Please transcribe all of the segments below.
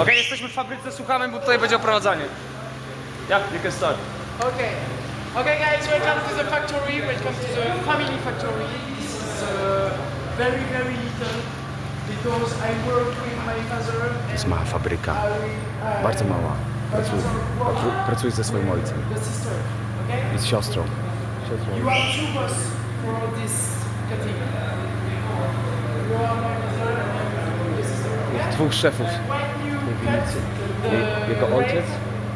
Okej, jesteśmy w fabryce, słuchamy, bo tutaj będzie oprowadzanie. Ja, you can start. Okay. Okay, guys, welcome to the factory. Welcome to the family factory. This is uh, very, very little because I work with my father. To jest mała fabryka, I, uh, bardzo mała. Pracuję, pracu- pracuję ze swoim ojcem the sister. Okay. i z siostrą. You are two boss for this cutting. You are my mother and your sister. Okay? Dwóch szefów, The jego ojciec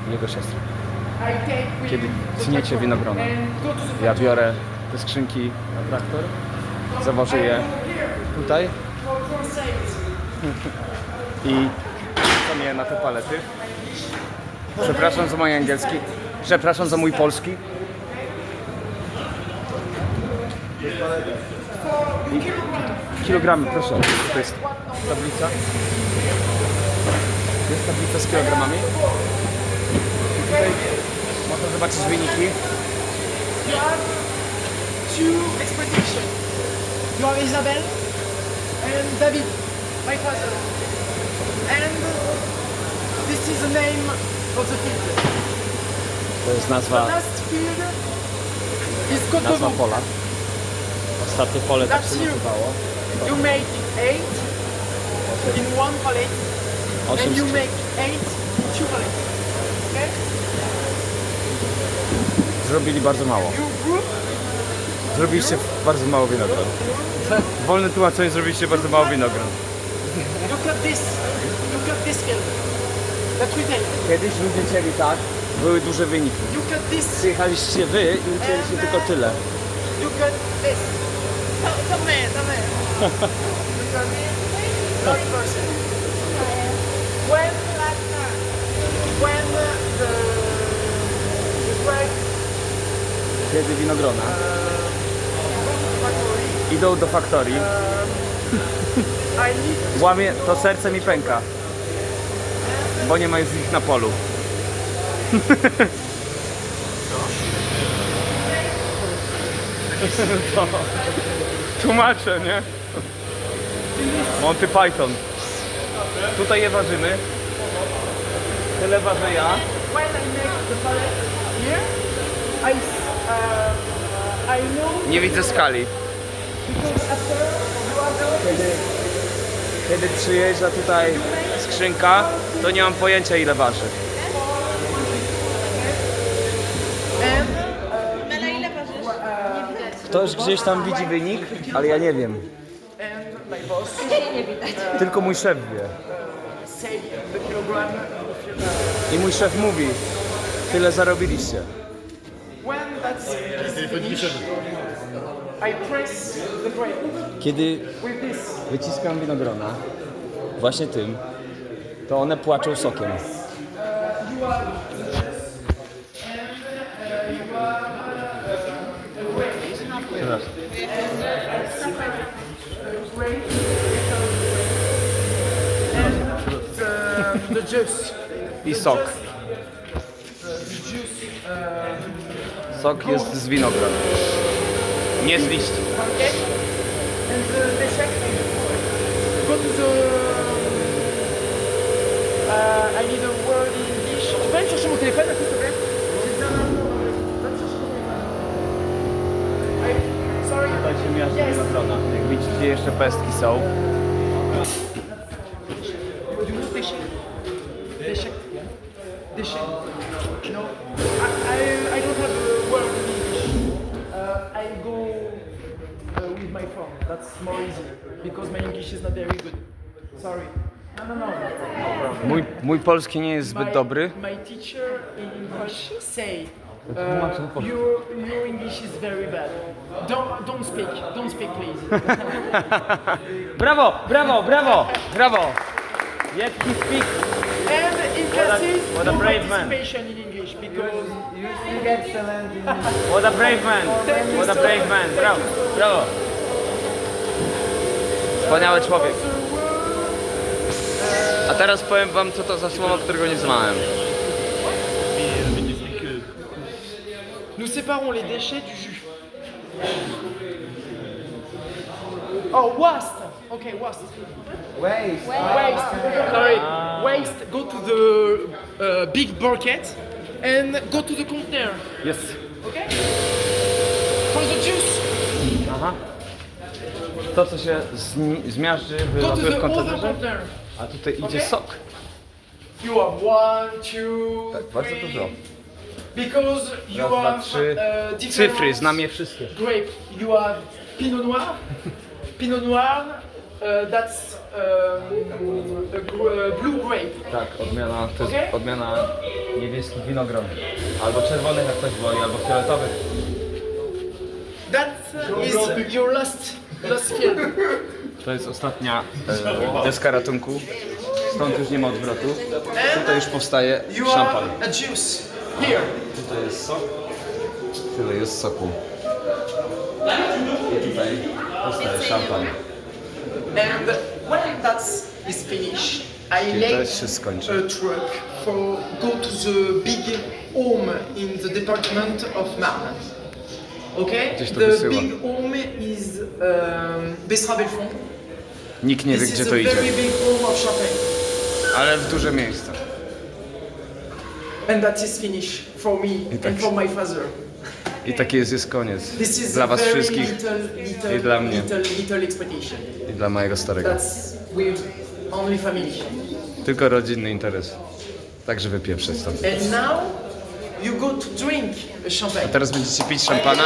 i jego siostra. Kiedy tniecie winogrona, ja biorę te skrzynki na traktor, zawożę je tutaj i wrzucam je na te palety. Przepraszam za mój angielski, przepraszam za mój polski. Kilogramy, proszę. To jest tablica. Jest tablica z kilogramami. I tutaj można zobaczyć wyniki. Two expectation. You are Isabel and David, my father. And this is the name of the field. To jest nazwa, The last field is nazwa Kotobu. pola. Ostatnie pole tak się That's you. nazywało. You make eight in one palette you make Okay? Zrobili bardzo mało. Zrobiliście bardzo mało winogron. Wolne tłumaczenie zrobiliście bardzo mało winogron. Look at this. Look at this Kiedyś ludzie chcieli tak, były duże wyniki. Look at this. Przyjechaliście wy i uczyliście tylko uh, tyle. Look at this. To, to to. Look at Kiedy winogrona idą do faktorii, łamie, to serce mi pęka. Bo nie ma już ich na polu. Tłumaczę, nie? Monty Python. Tutaj je ważymy. Tyle ważę ja. Nie widzę skali. Kiedy, przyjeżdża tutaj skrzynka, to nie mam pojęcia ile waży. Mela, ile? Nie widać. Ktoś gdzieś tam widzi wynik, ale ja nie wiem. Tylko mój szef wie. I mój szef mówi, tyle zarobiliście. When that's is finished, I press the brake Kiedy with this. wyciskam winogrona, właśnie tym, to one płaczą sokiem. Juice. I sok. The juice. Sok jest z winogron. Nie z liści. And the deshak. Go to. Uh, I need a word in English. Tu peux aller chercher mon téléphone, s'il te plaît J'ai mot en anglais. Va me chercher mon téléphone. I- Sorry. Dajcie miasto winogrona. Jak widzicie, jeszcze pestki są. Du. Déchet. Déchet. No. That's more easy because my English is not very good. Sorry. No, no, no. Mój, mój polski nie jest zbyt My- dobry. My teacher in English say uh, your, your English is very bad. Don't, don't speak. Don't speak, please. Brawo, brawo, brawo, brawo! Yet he speaks. and in classes, what a no brave man. participation in English because What a brave man! What a brave man! Brawo, brawo! Wspaniały człowiek. A teraz powiem wam, co to za słowo, którego nie znałem. Nous séparons les déchets du jus. Oh, waste. Okay, waste. Waste. Waste. Sorry. waste go to the uh, big bucket and go to the container. Jest. Okay? For the juice, Aha. To, co się zni- zmiażdży, go to wylatuje w the other kontenerze, container. a tutaj idzie Okay. sok. You have one, two, Tak, bardzo three. dużo. Because you Raz, dwa, have trzy. uh, different Cyfry, znam je wszystkie. grape. You have Pinot Noir. Pinot Noir, uh, that's um, a gr- uh, blue grape. Tak, odmiana, to jest Okej. odmiana niebieskich winogron. Albo czerwonych, jak ktoś woli, albo fioletowych. That is your last To jest ostatnia e, deska ratunku. Stąd już nie ma odwrotu. Tutaj już powstaje You szampan. a juice here. Tutaj jest sok. Tyle jest soku. I tutaj powstaje szampan. And when that is finished, I Czyli to lay się skończy. a truck for go to the big home in the department of Marne. Okay? Gdzieś to The wysyła. big home is um. Nikt nie wie, This gdzie is to a idzie. very big home of Champagne. Ale w duże miejsce. And that is finished for me tak. and for my father. I taki jest, jest koniec. This is Dla a was very wszystkich little, little, i dla mnie. little, little i dla mojego starego. That's with only family. Tylko rodzinny interes. Także wypieprzę stąd. And now you go to drink a champagne. Teraz będziecie pić szampana.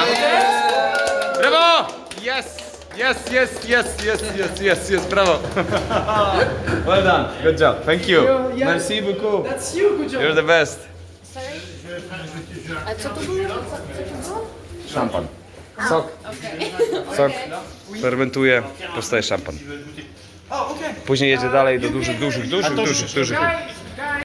Brawo! Yes! Yes, yes, yes, yes, yes, yes, yes, brawo. well done. Good job. Thank you. Yeah. Merci beaucoup. That's you, good job. You're the best. Sorry? A co to było? Co, co to było? Szampan. Sok. Sok. Fermentuje, powstaje szampan. Oh. Później jedzie dalej do dużych, dużych, dużych, dużych, dużych.